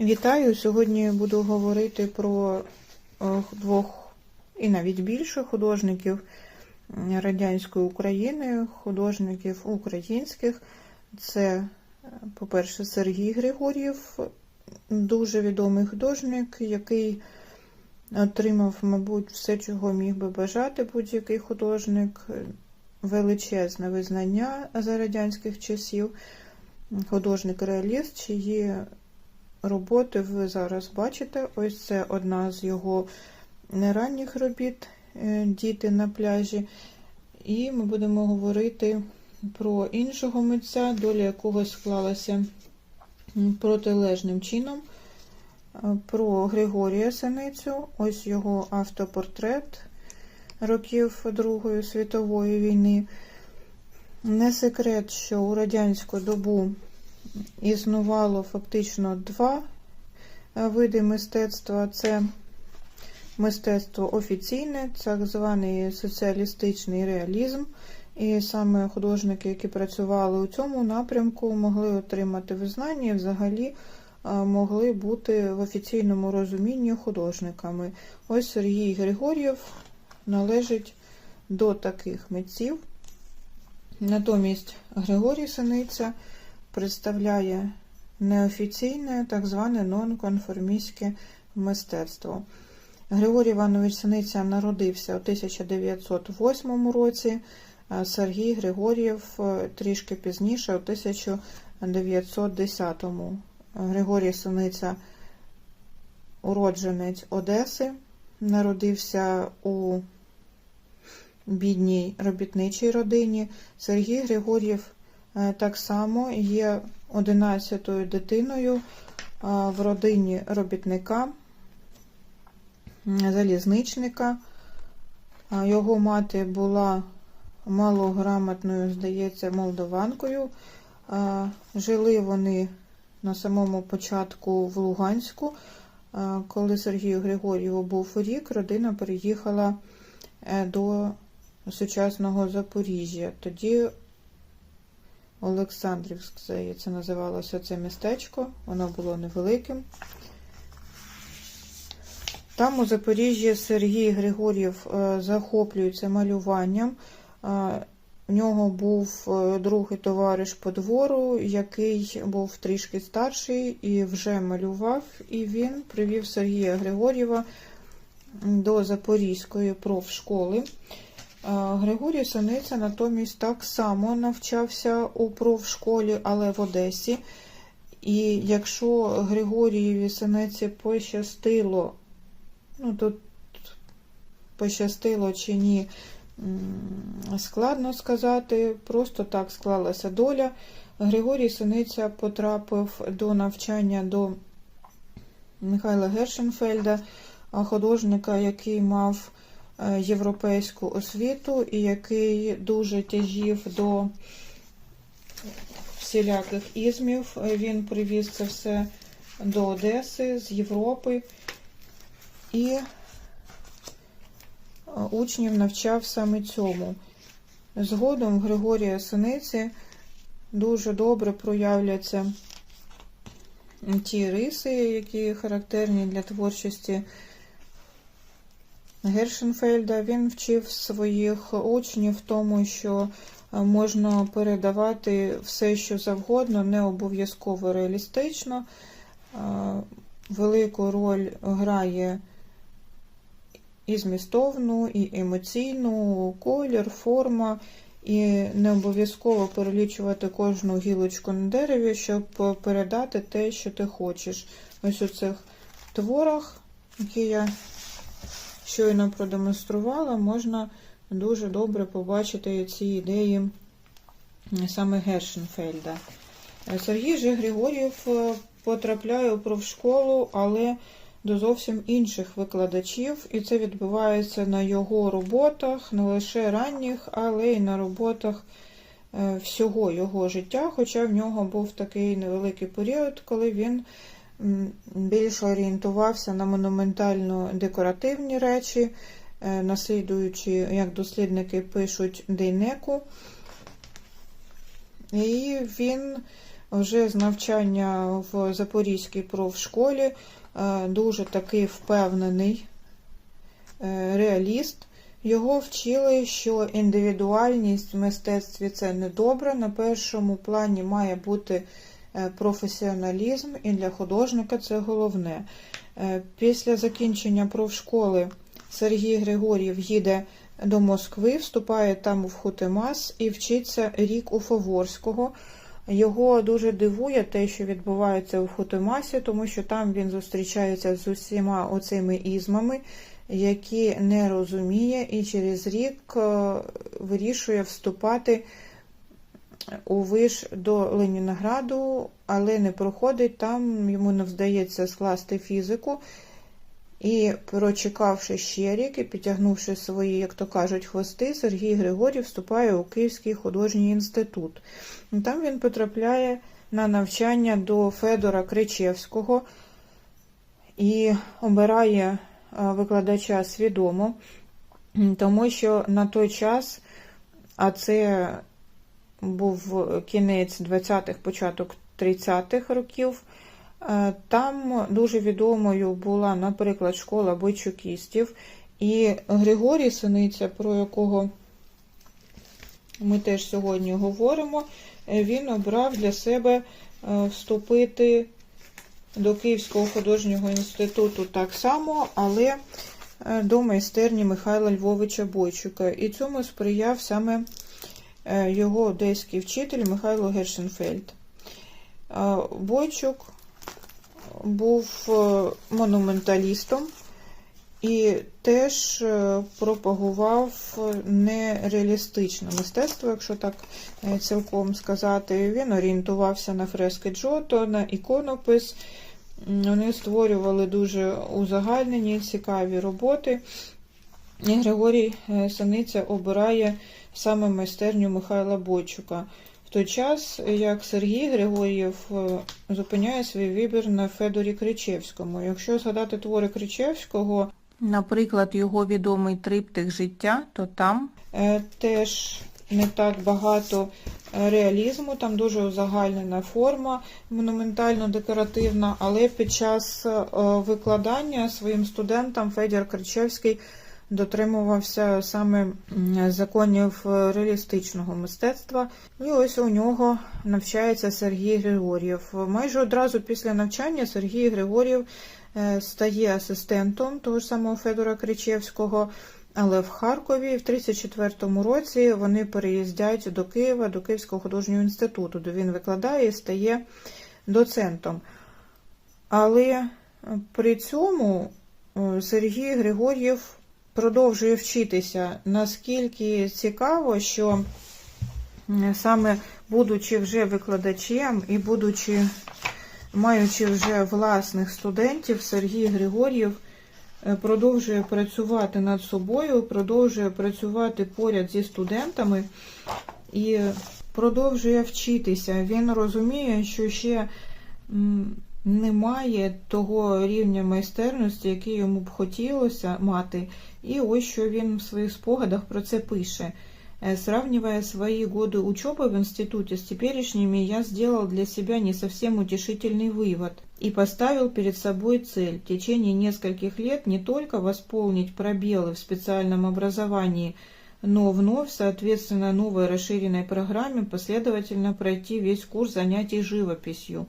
Вітаю! Сьогодні буду говорити про е, двох і навіть більше художників радянської України, художників українських. Це, е, по-перше, Сергій Григор'єв, дуже відомий художник, який отримав, мабуть, все, чого міг би бажати будь-який художник, величезне визнання за радянських часів, художник-реаліст, чиї роботи ви зараз бачите. Ось це одна з його ранніх робіт Діти на пляжі. І ми будемо говорити про іншого митця, доля якого склалася протилежним чином. Про Григорія Синицю, ось його автопортрет років Другої світової війни. Не секрет, що у радянську добу існувало фактично два види мистецтва. Це мистецтво офіційне, так званий соціалістичний реалізм. І саме художники, які працювали у цьому напрямку, могли отримати визнання і взагалі могли бути в офіційному розумінні художниками. Ось Сергій Григор'єв належить до таких митців. Натомість Григорій Синиця представляє неофіційне, так зване нонконформістське мистецтво. Григорій Іванович Синиця народився у 1908 році, а Сергій Григор'єв трішки пізніше, у 1910 Григорій Синиця уродженець Одеси, народився у бідній робітничій родині. Сергій Григор'єв так само є 11-ю дитиною в родині робітника, залізничника. Його мати була малограмотною, здається, молдованкою. Жили вони на самому початку в Луганську. Коли Сергію Григор'єву був рік, родина переїхала до сучасного Запоріжжя. Тоді Олександрівськ, здається, називалося це містечко, воно було невеликим. Там у Запоріжжі Сергій Григор'єв захоплюється малюванням. У нього був другий товариш по двору, який був трішки старший і вже малював, і він привів Сергія Григор'єва до Запорізької профшколи. Григорій Синиця натомість так само навчався у профшколі, але в Одесі. І якщо Григорієві Синиці пощастило, ну тут пощастило чи ні, складно сказати, просто так склалася доля. Григорій Синиця потрапив до навчання до Михайла Гершенфельда, художника, який мав європейську освіту і який дуже тяжів до всіляких ізмів. Він привіз це все до Одеси з Європи і учнів навчав саме цьому. Згодом Григорія Синиці дуже добре проявляться ті риси, які характерні для творчості Гершенфельда. Він вчив своїх учнів тому, що можна передавати все, що завгодно, не обов'язково реалістично. Велику роль грає і змістовну, і емоційну, колір, форма, і не обов'язково перелічувати кожну гілочку на дереві, щоб передати те, що ти хочеш. Ось у цих творах, які я щойно продемонструвала, можна дуже добре побачити ці ідеї саме Гершенфельда. Сергій Же Григор'єв потрапляє у профшколу, але до зовсім інших викладачів, і це відбувається на його роботах, не лише ранніх, але й на роботах всього його життя. Хоча в нього був такий невеликий період, коли він більше орієнтувався на монументально-декоративні речі, наслідуючи, як дослідники пишуть, дейнеку. І він вже з навчання в Запорізькій профшколі е, дуже такий впевнений е, реаліст. Його вчили, що індивідуальність в мистецтві це не добре. На першому плані має бути е, професіоналізм, і для художника це головне. Е, Після закінчення профшколи Сергій Григорів їде до Москви, вступає там у Хутемас і вчиться рік у Фаворського. Його дуже дивує те, що відбувається у Хутемасі, тому що там він зустрічається з усіма оцими ізмами, які не розуміє, і через рік е, вирішує вступати у виш до Ленінграду, але не проходить там, йому не вдається скласти фізику. І, прочекавши ще рік і підтягнувши свої, як то кажуть, хвости, Сергій Григорів вступає у Київський художній інститут. Там він потрапляє на навчання до Федора Кричевського і обирає е, викладача свідомо, тому що на той час, а це був кінець 20-х, початок 30-х років. Е, Там дуже відомою була, наприклад, школа бойчукістів. І Григорій Синиця, про якого ми теж сьогодні говоримо, е, він обрав для себе е, вступити до Київського художнього інституту так само, але е, до майстерні Михайла Львовича Бойчука. І цьому сприяв саме е, його одеський вчитель Михайло Гершенфельд. Е, Бойчук був е, монументалістом і теж е, пропагував нереалістичне мистецтво, якщо так е, цілком сказати. Він орієнтувався на фрески Джото, на іконопис. Вони створювали дуже узагальнені, цікаві роботи. І Григорій е, Синиця обирає саме майстерню Михайла Бойчука. В той час, як Сергій Григорєв е, зупиняє свій вибір на Федорі Кричевському. Якщо згадати твори Кричевського, Наприклад, його відомий триптих життя, то там е, теж не так багато е, реалізму, там дуже узагальнена форма, монументально-декоративна, але під час викладання своїм студентам Федір Кричевський дотримувався саме законів е, реалістичного мистецтва. І ось у нього навчається Сергій Григор'єв. Майже одразу після навчання Сергій Григор'єв е, стає асистентом того ж самого Федора Кричевського. Але в Харкові в 34-му році вони переїздять до Києва, до Київського художнього інституту, де він викладає і стає доцентом. Але е, при цьому Сергій Григор'єв продовжує вчитися наскільки цікаво, що саме будучи вже викладачем і будучи маючи вже власних студентів, Сергій Григор'єв е, продовжує працювати над собою, продовжує працювати поряд зі студентами і продовжує вчитися. Він розуміє, що ще м, немає того рівня майстерності, який йому б хотілося мати. І ось що він в своїх спогадах про це пише. Э, Сравнивая свои годы учебы в институте с теперешними, я сделал для себя не совсем утешительный вывод и поставил перед собой цель в течение нескольких лет не только восполнить пробелы в специальном образовании, но вновь, соответственно, новой расширенной программе последовательно пройти весь курс занятий живописью,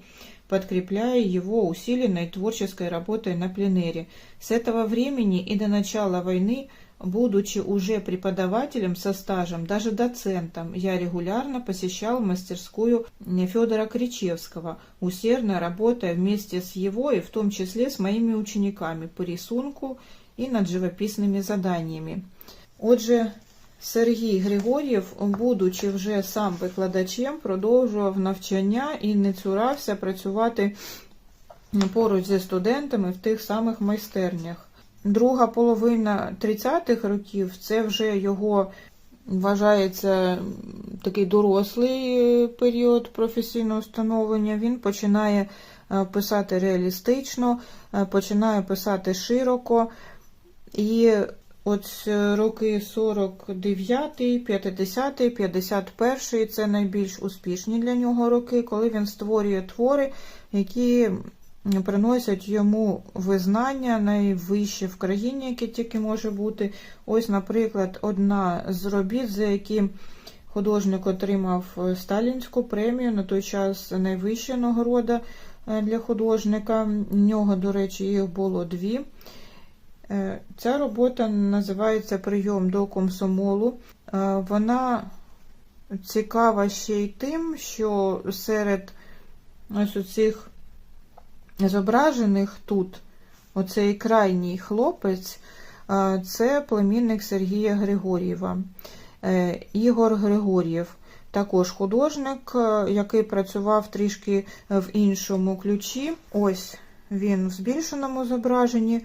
подкрепляя его усиленной творческой работой на пленэре. С этого времени и до начала войны Будучи уже преподавателем со стажем, даже доцентом, я регулярно посещал мастерскую Федора Кричевского, усердно работая вместе с его и в том числе с моими учениками по рисунку и над живописными заданиями. Отже, Сергій Григор'єв, будучи вже сам викладачем, продовжував навчання і не цурався працювати поруч зі студентами в тих самих майстернях. Друга половина 30-х років це вже його вважається такий дорослий період професійного становлення. Він починає е, писати реалістично, е, починає писати широко. І От е, роки 49, 50, 51 це найбільш успішні для нього роки, коли він створює твори, які приносять йому визнання найвище в країні, яке тільки може бути. Ось, наприклад, одна з робіт, за які художник отримав е, Сталінську премію, на той час найвища нагорода е, для художника. У нього, до речі, їх було дві. Е, Ця робота називається Прийом до комсомолу. Е, Вона цікава ще й тим, що серед ось цих зображених тут, оцей крайній хлопець, е, це племінник Сергія Григор'єва. Ігор Григор'єв. Також художник, який працював трішки в іншому ключі. Ось він в збільшеному зображенні.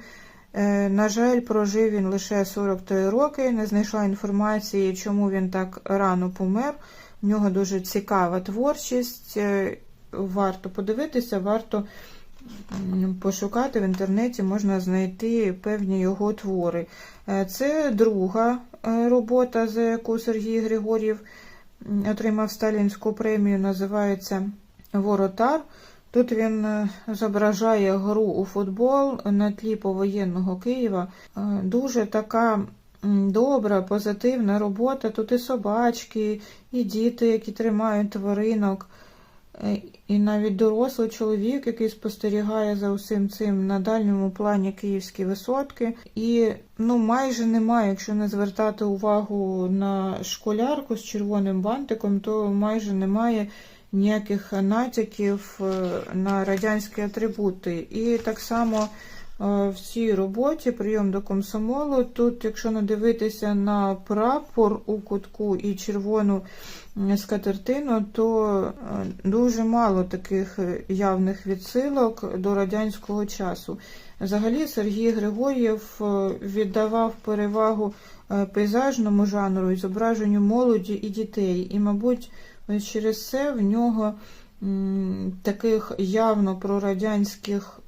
Е, На жаль, прожив він лише 43 роки. Не знайшла інформації, чому він так рано помер. В нього дуже цікава творчість. е, Варто подивитися, варто пошукати в інтернеті, можна знайти певні його твори. Е, Це друга робота, за яку Сергій Григор'єв отримав Сталінську премію, називається Воротар. Тут він е, зображає гру у футбол на тлі повоєнного Києва. Е, Дуже така добра, позитивна робота. Тут і собачки, і діти, які тримають тваринок, е, і навіть дорослий чоловік, який спостерігає за усім цим на дальньому плані київські висотки. І ну майже немає, якщо не звертати увагу на школярку з червоним бантиком, то майже немає ніяких натяків е, на радянські атрибути. І так само е, в цій роботі прийом до комсомолу. Тут, якщо не дивитися на прапор у кутку і червону скатертину, то е, дуже мало таких явних відсилок до радянського часу. Взагалі, Сергій Григор'єв віддавав перевагу пейзажному жанру і зображенню молоді і дітей. І, мабуть, через це в нього таких явно прорадянських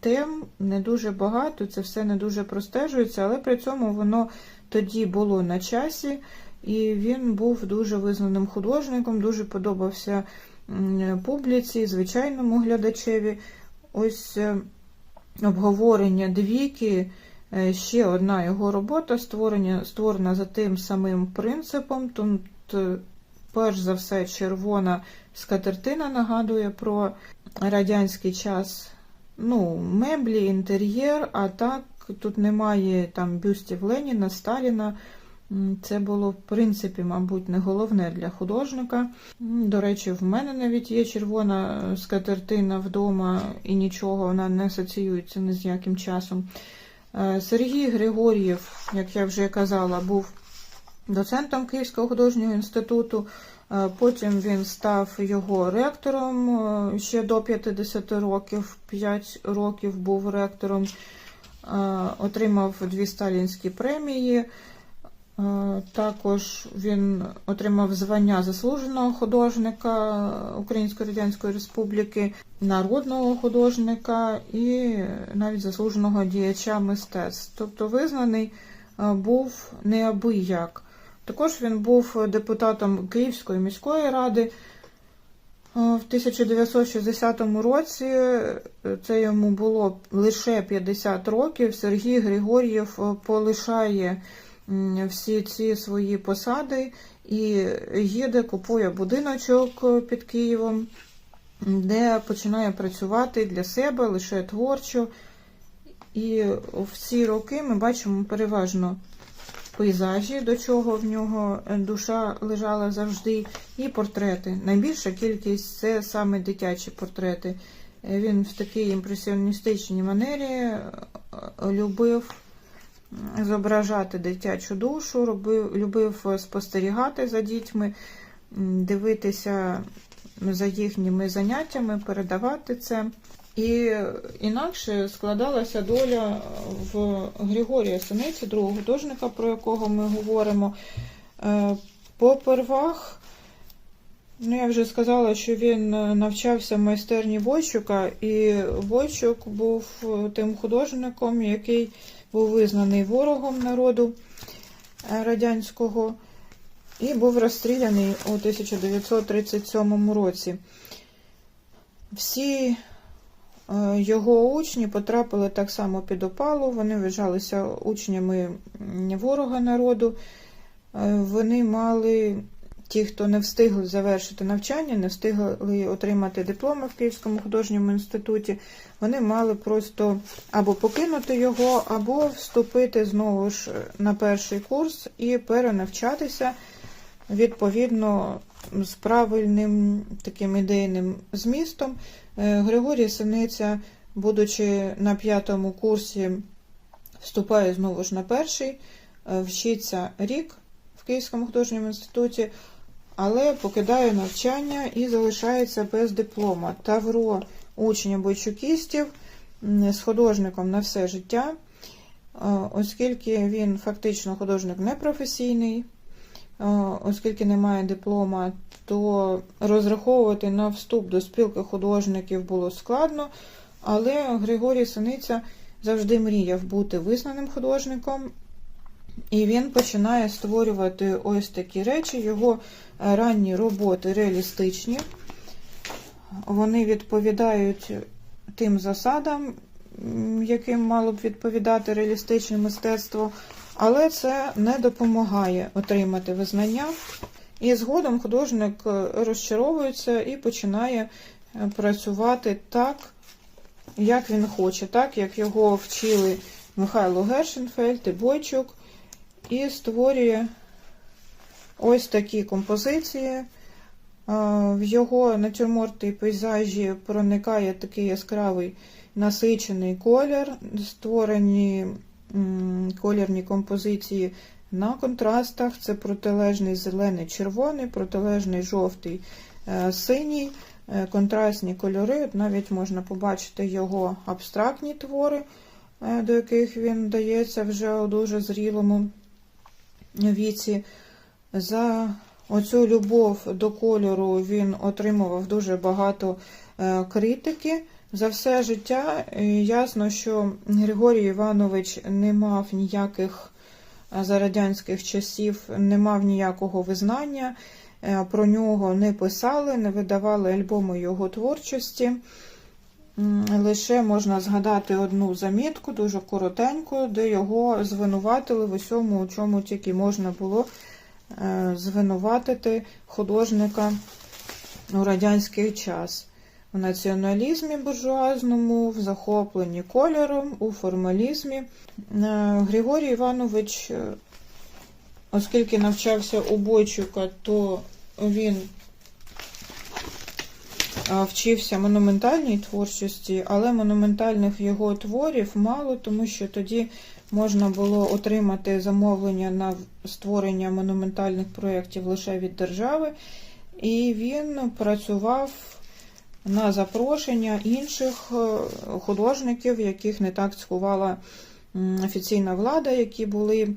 тем не дуже багато, це все не дуже простежується, але при цьому воно тоді було на часі, і він був дуже визнаним художником, дуже подобався публіці, звичайному глядачеві. Ось е, обговорення двійки. е, Ще одна його робота створена за тим самим принципом. Тут, е, перш за все, червона скатертина нагадує про радянський час. Ну, меблі, інтер'єр, а так тут немає там бюстів Леніна, Сталіна. Це було, в принципі, мабуть, не головне для художника. До речі, в мене навіть є червона е, скатертина вдома, і нічого вона не асоціюється ні з яким часом. Е, Сергій Григор'єв, як я вже казала, був доцентом Київського художнього інституту. Е, Потім він став його ректором е, ще до 50 років, 5 років був ректором, Е, отримав дві сталінські премії. Також він отримав звання заслуженого художника Української Радянської Республіки, народного художника і навіть заслуженого діяча мистецтв. Тобто визнаний був неабияк. Також він був депутатом Київської міської ради. Е, В 1960 році це йому було лише 50 років. Сергій Григор'єв е, полишає всі ці свої посади і їде, купує будиночок е, під Києвом, де починає працювати для себе лише творчо. І в ці роки ми бачимо переважно пейзажі, до чого в нього душа лежала завжди, і портрети. Найбільша кількість це саме дитячі портрети. Е, Він в такій імпресіоністичній манері е, любив зображати дитячу душу, робив, любив спостерігати за дітьми, дивитися за їхніми заняттями, передавати це. І інакше складалася доля в Григорія Синиці, другого художника, про якого ми говоримо. Е, Попервах, ну я вже сказала, що він навчався в майстерні Бойчука, і Бойчук був тим художником, який був визнаний ворогом народу е, радянського і був розстріляний у 1937 році. Всі його учні потрапили так само під опалу, вони вважалися учнями ворога народу. Е, Вони мали, ті, хто не встигли завершити навчання, не встигли отримати дипломи в Київському художньому інституті, вони мали просто або покинути його, або вступити знову ж на перший курс і перенавчатися відповідно з правильним таким ідейним змістом. Е, Григорій Синиця, будучи на п'ятому курсі, вступає знову ж на перший, е, вчиться рік в Київському художньому інституті, але покидає навчання і залишається без диплома. Тавро учня бойчукістів з художником на все життя, е, оскільки він фактично художник непрофесійний, оскільки немає диплома, то розраховувати на вступ до спілки художників було складно, але Григорій Синиця завжди мріяв бути визнаним художником, і він починає створювати ось такі речі. Його е, ранні роботи реалістичні, вони відповідають тим засадам, яким мало б відповідати реалістичне мистецтво, але це не допомагає отримати визнання. І згодом художник е, розчаровується і починає е, працювати так, як він хоче, так як його вчили Михайло Гершенфельд і Бойчук, і створює ось такі композиції. Е, В його натюрморти і пейзажі проникає такий яскравий насичений колір, створені колірні композиції на контрастах. Це протилежний зелений червоний, протилежний жовтий е, синій, е, контрастні кольори. От навіть можна побачити його абстрактні твори, е, до яких він дається вже у дуже зрілому віці. За оцю любов до кольору він отримував дуже багато критики. За все життя е, ясно, що Григорій Іванович не мав ніяких е, за радянських часів, не мав ніякого визнання, е, про нього не писали, не видавали альбоми його творчості. Лише можна згадати одну замітку, дуже коротеньку, де його звинуватили в усьому, у чому тільки можна було звинуватити художника у радянський час. У націоналізмі буржуазному, в захопленні кольором, у формалізмі. Е, Григорій Іванович, е, оскільки навчався у Бойчука, то він вчився монументальній творчості, але монументальних його творів мало, тому що тоді можна було отримати замовлення на створення монументальних проєктів лише від держави, і він працював на запрошення інших е, художників, яких не так цькувала офіційна влада, які були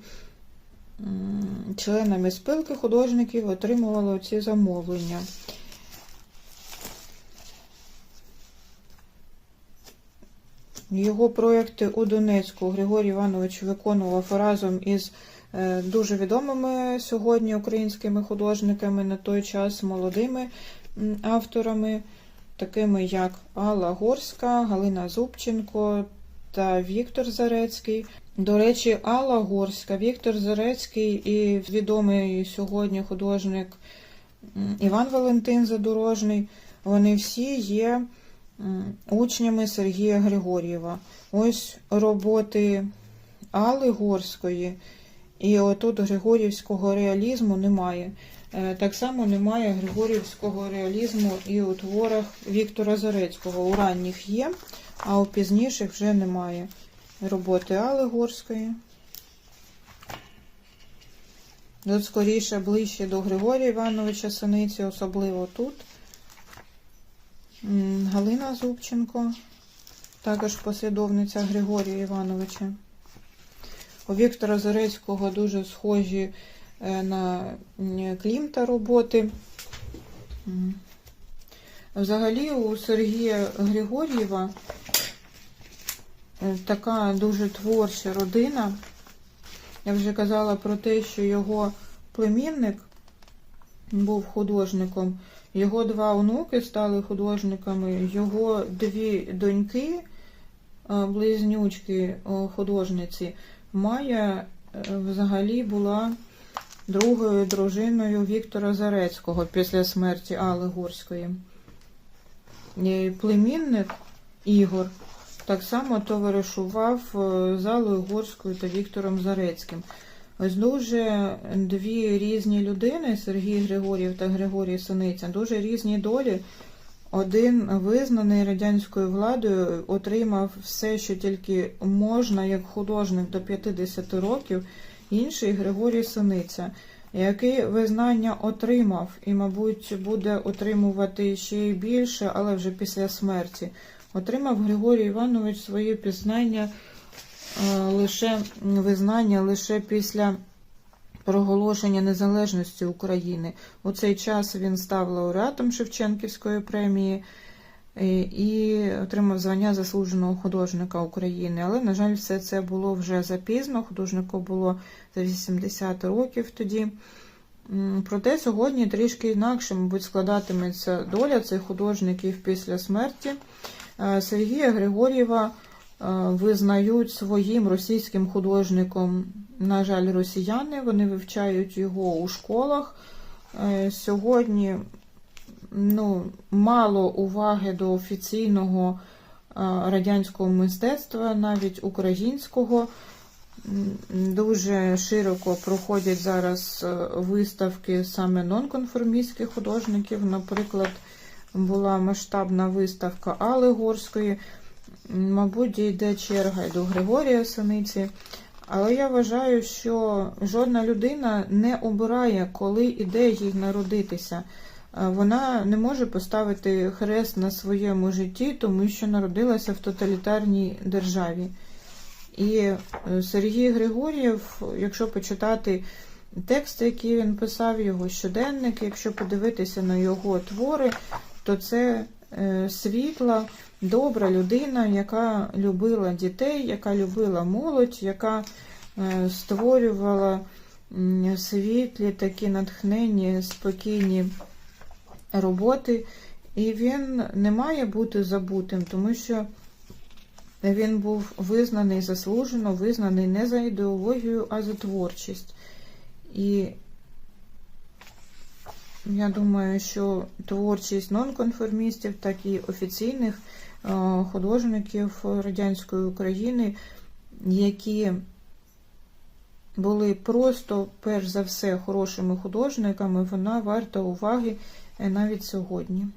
членами спілки художників, отримували ці замовлення. Його проекти у Донецьку Григорій Іванович виконував разом із е, дуже відомими сьогодні українськими художниками на той час молодими авторами, такими як Алла Горська, Галина Зубченко та Віктор Зарецький. До речі, Алла Горська, Віктор Зарецький і відомий сьогодні художник Іван Валентин Задорожний. Вони всі є учнями Сергія Григор'єва. Ось роботи Алли Горської, і отут Григорівського реалізму немає. Е, Так само немає Григорівського реалізму і у творах Віктора Зарецького. У ранніх є, а у пізніших вже немає роботи Алли Горської. Тут скоріше ближче до Григорія Івановича Синиці, особливо тут. Галина Зубченко, також послідовниця Григорія Івановича. У Віктора Зарецького дуже схожі на м, Клімта роботи. Взагалі у Сергія Григор'єва е, така дуже творча родина. Я вже казала про те, що його племінник був художником, його два онуки стали художниками, його дві доньки, е, близнючки е, художниці, Майя е, взагалі була другою дружиною Віктора Зарецького після смерті Алли Горської. Племінник Ігор так само товаришував е, з Аллою Горською та Віктором Зарецьким. Ось дуже дві різні людини, Сергій Григорів та Григорій Синиця, дуже різні долі. Один визнаний радянською владою, отримав все, що тільки можна, як художник до 50 років, інший Григорій Синиця, який визнання отримав і, мабуть, буде отримувати ще й більше, але вже після смерті. Отримав Григорій Іванович своє пізнання е, лише визнання лише після проголошення незалежності України. У цей час він став лауреатом Шевченківської премії і отримав звання заслуженого художника України. Але, на жаль, все це було вже запізно. Художнику було за 80 років тоді. Проте сьогодні трішки інакше, мабуть, складатиметься доля цих художників після смерті. Е, Сергія Григорєва е, визнають своїм російським художником. На жаль, росіяни вони вивчають його у школах. Е, Сьогодні ну, мало уваги до офіційного е, радянського мистецтва, навіть українського. Дуже широко проходять зараз е, виставки саме нонконформістських художників. Наприклад, була масштабна виставка Алли Горської. Мабуть, дійде черга й до Григорія Синиці. Але я вважаю, що жодна людина не обирає, коли іде їй народитися. Вона не може поставити хрест на своєму житті, тому що народилася в тоталітарній державі. І е, Сергій Григорєв, якщо почитати тексти, які він писав, його щоденник, якщо подивитися на його твори, то це е, світла, добра людина, яка любила дітей, яка любила молодь, яка е, створювала світлі, такі натхненні, спокійні роботи. І він не має бути забутим, тому що він був визнаний заслужено, визнаний не за ідеологію, а за творчість. І я думаю, що творчість нонконформістів, так і офіційних е, художників радянської України, які були просто, перш за все, хорошими художниками, вона варта уваги навіть сьогодні.